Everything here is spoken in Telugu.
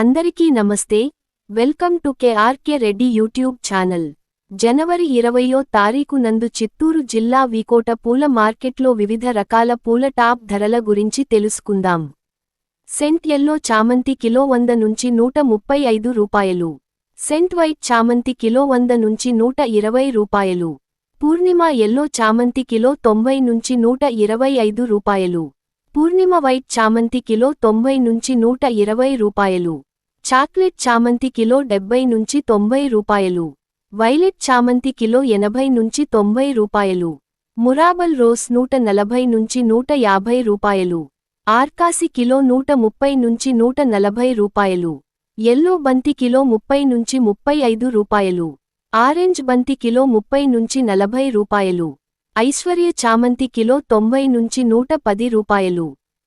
అందరికీ నమస్తే. Welcome to KRK Reddy YouTube channel. జనవరి ఇరవయో తారీఖు నందు చిత్తూరు జిల్లా వీకోట పూల మార్కెట్లో వివిధ రకాల పూల టాప్ ధరల గురించి తెలుసుకుందాం. సెంట్ ఎల్లో చామంతి కిలో వంద నుంచి నూట ముప్పై ఐదు రూపాయలు. సెంట్ వైట్ చామంతి కిలో వంద నుంచి నూట ఇరవై రూపాయలు. పూర్ణిమ ఎల్లో చామంతి కిలో తొంభై నుంచి నూట ఇరవై ఐదు రూపాయలు. పూర్ణిమ వైట్ చామంతి కిలో తొంభై నుంచి నూట ఇరవై రూపాయలు. చాక్లెట్ చామంతి కిలో డెబ్బై నుంచి తొంభై రూపాయలు. వైలెట్ చామంతి కిలో ఎనభై నుంచి తొంభై రూపాయలు. మురాబల్ రోస్ నూట నలభై నుంచి నూట యాభై రూపాయలు. ఆర్కాసి కిలో నూట ముప్పై నుంచి నూట నలభై రూపాయలు. ఎల్లో బంతి కిలో ముప్పై నుంచి ముప్పై ఐదు రూపాయలు. ఆరెంజ్ బంతి కిలో ముప్పై నుంచి నలభై రూపాయలు. ఐశ్వర్య చామంతి కిలో తొంభై నుంచి నూట పది రూపాయలు.